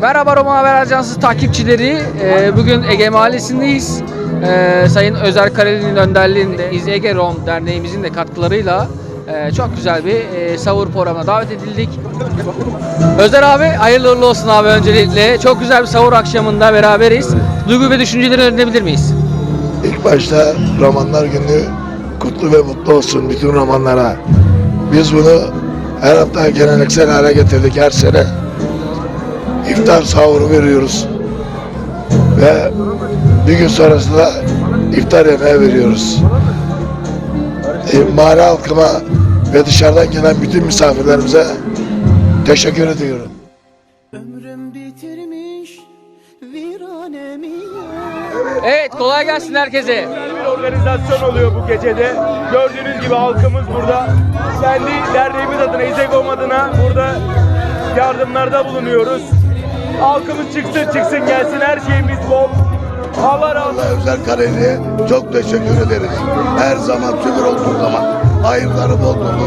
Merhaba Roma Haber Ajansı takipçileri. Ee, bugün Ege Mahallesi'ndeyiz. Ee, Sayın Özer Kareli'nin önderliğinde İz Ege Rom Derneğimizin de katkılarıyla e, çok güzel bir e, savur programına davet edildik. Özer abi hayırlı uğurlu olsun abi öncelikle. Çok güzel bir savur akşamında beraberiz. Duygu ve düşünceleri öğrenebilir miyiz? İlk başta romanlar günü kutlu ve mutlu olsun bütün romanlara. Biz bunu her hafta geleneksel hale getirdik her sene. İftar sahuru veriyoruz. Ve bir gün sonrasında iftar yemeği veriyoruz. E, mahalle halkıma ve dışarıdan gelen bütün misafirlerimize teşekkür ediyorum. Ömrüm bitirmiş viranemi Evet kolay gelsin herkese. bir organizasyon oluyor bu gecede. Gördüğünüz gibi halkımız burada. Kendi derneğimiz adına, İzegom adına burada yardımlarda bulunuyoruz. Halkımız çıksın çıksın gelsin her şeyimiz bol. Allah razı olsun. Allah Özel Kareli'ye çok teşekkür ederiz. Her zaman şükür olduğu zaman, hayırları bol olduğu.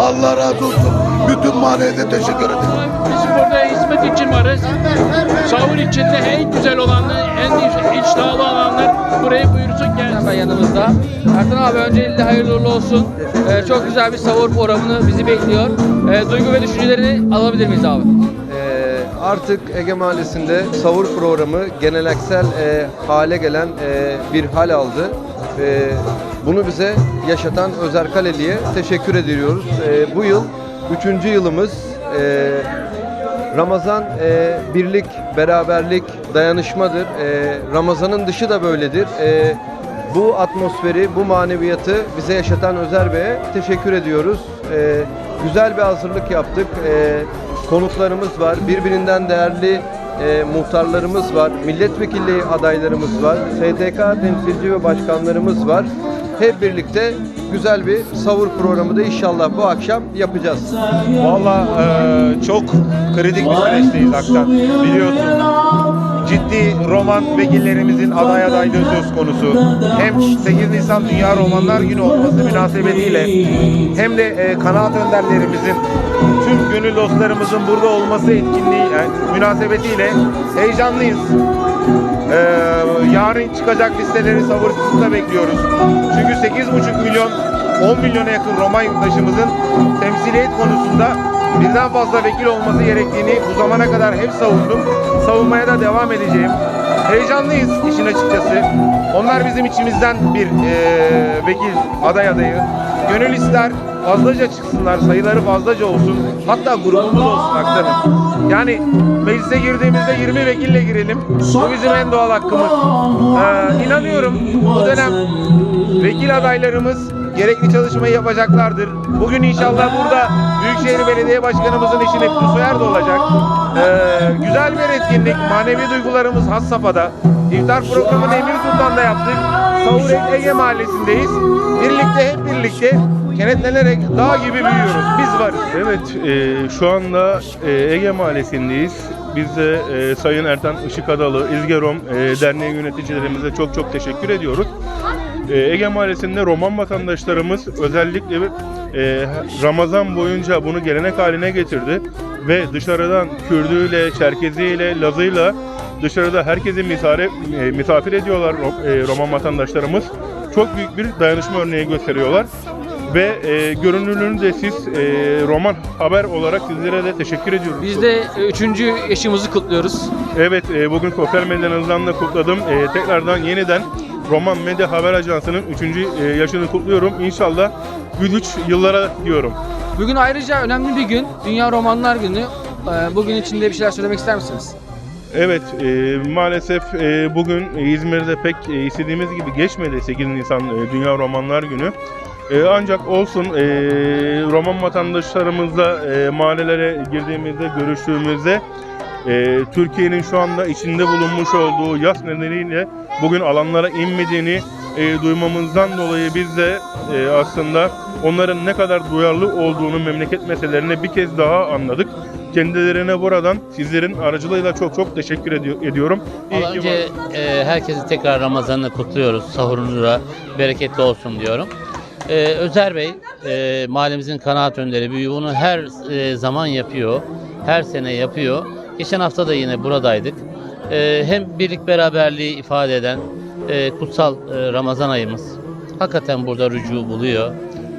Allah razı olsun. Bütün mahalleye de teşekkür ederim. Biz burada hizmet için varız. Sahur içinde en güzel olanlar, en iş- iştahlı olanlar buraya buyursun gelsin. Hemen yanımızda. Ertan abi öncelikle hayırlı uğurlu olsun. Ee, çok güzel bir savur programını bizi bekliyor. Ee, duygu ve düşüncelerini alabilir miyiz abi? Artık Ege Mahallesi'nde savur programı geleneksel e, hale gelen e, bir hal aldı. E, bunu bize yaşatan Özer Kaleli'ye teşekkür ediyoruz. E, bu yıl üçüncü yılımız. E, Ramazan e, birlik, beraberlik, dayanışmadır. E, Ramazan'ın dışı da böyledir. E, bu atmosferi, bu maneviyatı bize yaşatan Özer Bey'e teşekkür ediyoruz. E, güzel bir hazırlık yaptık. E, konuklarımız var, birbirinden değerli e, muhtarlarımız var, milletvekilliği adaylarımız var, STK temsilci ve başkanlarımız var. Hep birlikte güzel bir savur programı da inşallah bu akşam yapacağız. Valla eee, çok kritik bir süreçteyiz Aktan. Biliyorsun ciddi roman vekillerimizin aday adaylığı söz konusu. Hem 8 Nisan Dünya Romanlar Günü olması münasebetiyle hem de eee, kanaat önderlerimizin tüm gönül dostlarımızın burada olması etkinliği yani münasebetiyle heyecanlıyız. Eee, yarın çıkacak listeleri sabırsızlıkla bekliyoruz. Çünkü 8,5 milyon 10 milyona yakın Roma yurttaşımızın temsiliyet konusunda birden fazla vekil olması gerektiğini bu zamana kadar hep savundum. Savunmaya da devam edeceğim. Heyecanlıyız işin açıkçası. Onlar bizim içimizden bir eee, vekil aday adayı. Gönül ister fazlaca çıksınlar, sayıları fazlaca olsun. Hatta grubumuz olsun aktarım. Yani meclise girdiğimizde 20 vekille girelim. Bu bizim en doğal hakkımız. Ee, inanıyorum bu dönem vekil adaylarımız gerekli çalışmayı yapacaklardır. Bugün inşallah burada Büyükşehir Belediye Başkanımızın eşi Neptün Soyer da olacak. Ee, güzel bir etkinlik. Manevi duygularımız has safhada. İftar programını Emir Sultan'da yaptık. Savur Ege Mahallesi'ndeyiz. Birlikte hep birlikte kenetlenerek dağ gibi büyüyoruz. Biz varız. Evet, e, şu anda e, Ege Mahallesi'ndeyiz. Biz de e, Sayın Ertan Işıkadalı, İzgerom e, Derneği yöneticilerimize çok çok teşekkür ediyoruz. E, Ege Mahallesi'nde Roman vatandaşlarımız özellikle e, Ramazan boyunca bunu gelenek haline getirdi. Ve dışarıdan Kürdüyle, Çerkeziyle, Lazıyla dışarıda herkesi misafir, e, misafir ediyorlar e, Roman vatandaşlarımız. Çok büyük bir dayanışma örneği gösteriyorlar. Ve e, görünürlüğünü de siz e, Roman Haber olarak sizlere de teşekkür ediyoruz. Biz de e, üçüncü yaşımızı kutluyoruz. Evet, e, bugün sosyal medyanızdan da kutladım. E, tekrardan yeniden Roman Medya Haber Ajansı'nın 3. yaşını kutluyorum. İnşallah güç yıllara diyorum. Bugün ayrıca önemli bir gün. Dünya Romanlar Günü. Ee, Bugün içinde bir şeyler söylemek ister misiniz? Evet, e, maalesef e, bugün İzmir'de pek e, istediğimiz gibi geçmedi 8 Nisan e, Dünya Romanlar Günü. E, ancak olsun e, Roman vatandaşlarımızla e, mahallelere girdiğimizde, görüştüğümüzde e, Türkiye'nin şu anda içinde bulunmuş olduğu yas nedeniyle bugün alanlara inmediğini e, duymamızdan dolayı biz de e, aslında onların ne kadar duyarlı olduğunu memleket meselelerine bir kez daha anladık. Kendilerine buradan sizlerin aracılığıyla çok çok teşekkür ediyor, ediyorum. İyi ki önce var- e, herkesi tekrar Ramazan'ı kutluyoruz. Sahurunu da bereketli olsun diyorum. E, Özer Bey, e, mahallemizin kanaat önderi büyüğü bunu her e, zaman yapıyor. Her sene yapıyor. Geçen hafta da yine buradaydık. Ee, hem birlik beraberliği ifade eden e, kutsal e, Ramazan ayımız hakikaten burada rücu buluyor.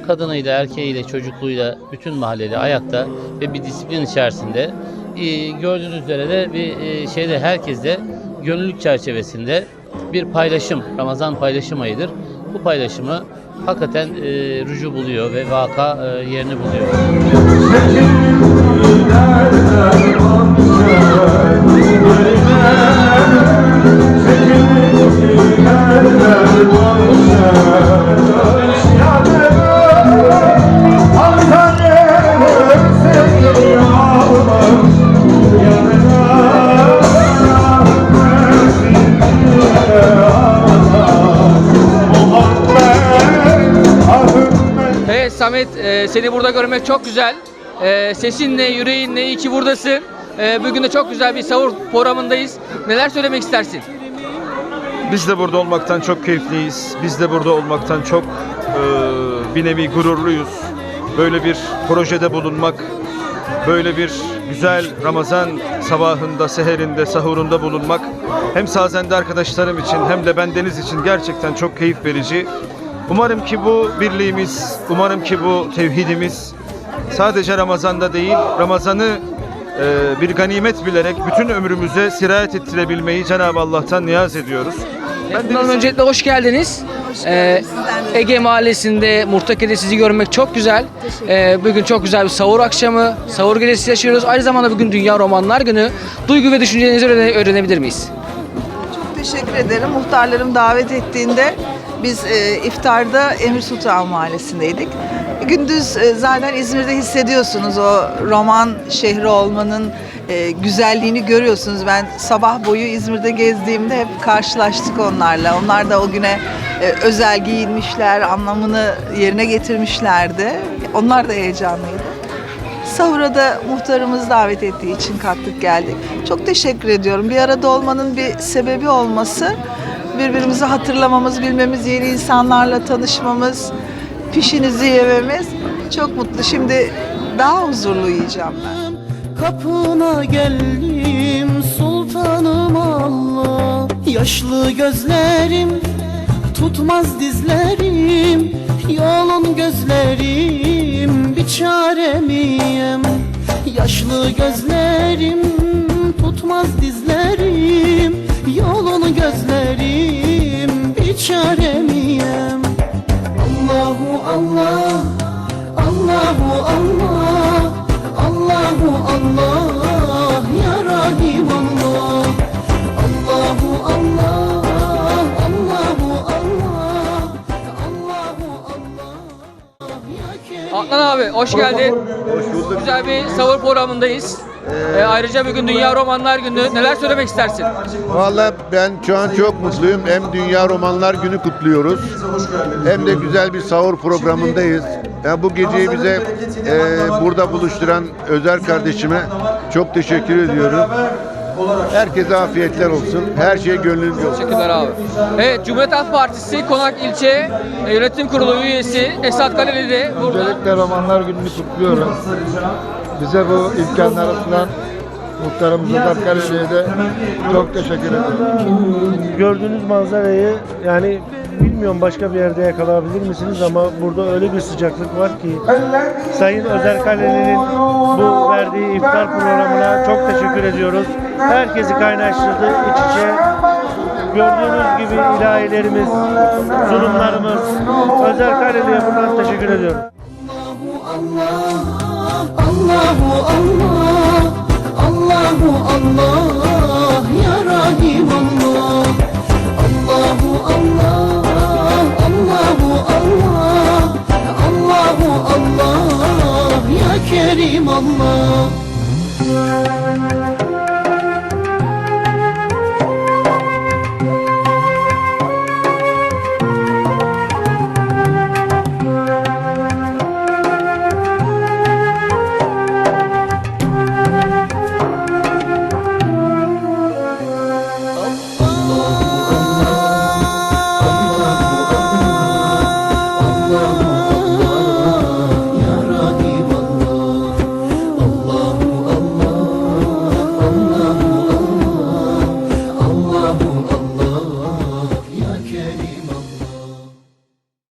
Kadınıyla, erkeğiyle, çocukluğuyla bütün mahalleli ayakta ve bir disiplin içerisinde. Ee, gördüğünüz üzere de bir e, şeyde herkes de gönüllülük çerçevesinde bir paylaşım, Ramazan paylaşım ayıdır. Bu paylaşımı hakikaten e, rücu buluyor ve vaka e, yerini buluyor. Samet e, seni burada görmek çok güzel. E, sesinle, yüreğinle iyi ki buradasın. E, bugün de çok güzel bir sahur programındayız. Neler söylemek istersin? Biz de burada olmaktan çok keyifliyiz. Biz de burada olmaktan çok e, bir nevi gururluyuz. Böyle bir projede bulunmak, böyle bir güzel Ramazan sabahında, seherinde, sahurunda bulunmak hem sazende arkadaşlarım için hem de ben Deniz için gerçekten çok keyif verici. Umarım ki bu birliğimiz, umarım ki bu tevhidimiz sadece Ramazan'da değil, Ramazan'ı e, bir ganimet bilerek bütün ömrümüze sirayet ettirebilmeyi Cenab-ı Allah'tan niyaz ediyoruz. Ben Bundan öncelikle hoş geldiniz. E, Ege Mahallesi'nde, Murtaki'de sizi görmek çok güzel. E, bugün çok güzel bir sahur akşamı, sahur gecesi yaşıyoruz. Aynı zamanda bugün Dünya Romanlar Günü. Duygu ve düşüncelerinizi öğrene- öğrenebilir miyiz? Çok teşekkür ederim. Muhtarlarım davet ettiğinde biz e, iftarda Emir Sultan Mahallesi'ndeydik. Gündüz e, zaten İzmir'de hissediyorsunuz o roman şehri olmanın e, güzelliğini görüyorsunuz. Ben sabah boyu İzmir'de gezdiğimde hep karşılaştık onlarla. Onlar da o güne e, özel giyinmişler, anlamını yerine getirmişlerdi. Onlar da heyecanlıydı. Sahura da muhtarımız davet ettiği için kalktık geldik. Çok teşekkür ediyorum. Bir arada olmanın bir sebebi olması, birbirimizi hatırlamamız, bilmemiz, yeni insanlarla tanışmamız, pişinizi yememiz. Çok mutlu. Şimdi daha huzurlu yiyeceğim ben. Kapına geldim sultanım Allah Yaşlı gözlerim tutmaz dizlerim Yolun gözlerim bir çaremiyem Yaşlı gözlerim tutmaz dizlerim Yolun gözlerim bir çaremiyem Allahu Allah Allahu Allah Allahu Allah Ya Rahim Allah Allahu Allah Allahu Adnan abi hoş geldin. Hoş bulduk. Güzel bir sahur programındayız. E, ayrıca bugün Dünya Romanlar Günü. Neler söylemek istersin? Vallahi ben şu an çok mutluyum. Hem Dünya Romanlar Günü kutluyoruz. Hem de güzel bir sahur programındayız. Yani bu geceyi bize e, burada buluşturan Özer kardeşime çok teşekkür ediyorum. Herkese afiyetler olsun. Her şey gönlünüzce olsun. Teşekkürler abi. Evet Cumhuriyet Halk Partisi Konak İlçe e, Yönetim Kurulu üyesi Esat Kaleli de burada. Öncelikle Romanlar Günü'nü kutluyorum. Bize bu imkanları sunan muhtarımız Özer Kaleli'ye de çok teşekkür ederim. gördüğünüz manzarayı yani bilmiyorum başka bir yerde yakalayabilir misiniz ama burada öyle bir sıcaklık var ki Sayın Özer Kaleli'nin bu verdiği iftar programına çok teşekkür ediyoruz. Herkesi kaynaştırdı iç içe. Gördüğünüz gibi ilahilerimiz, sunumlarımız Özer Kaleli'ye buradan teşekkür ediyorum. Allahu Allah Allahu Allah Ya Rahim Allah. Allahu Allah Allahu Allah Allahu Allah Ya Kerim Allah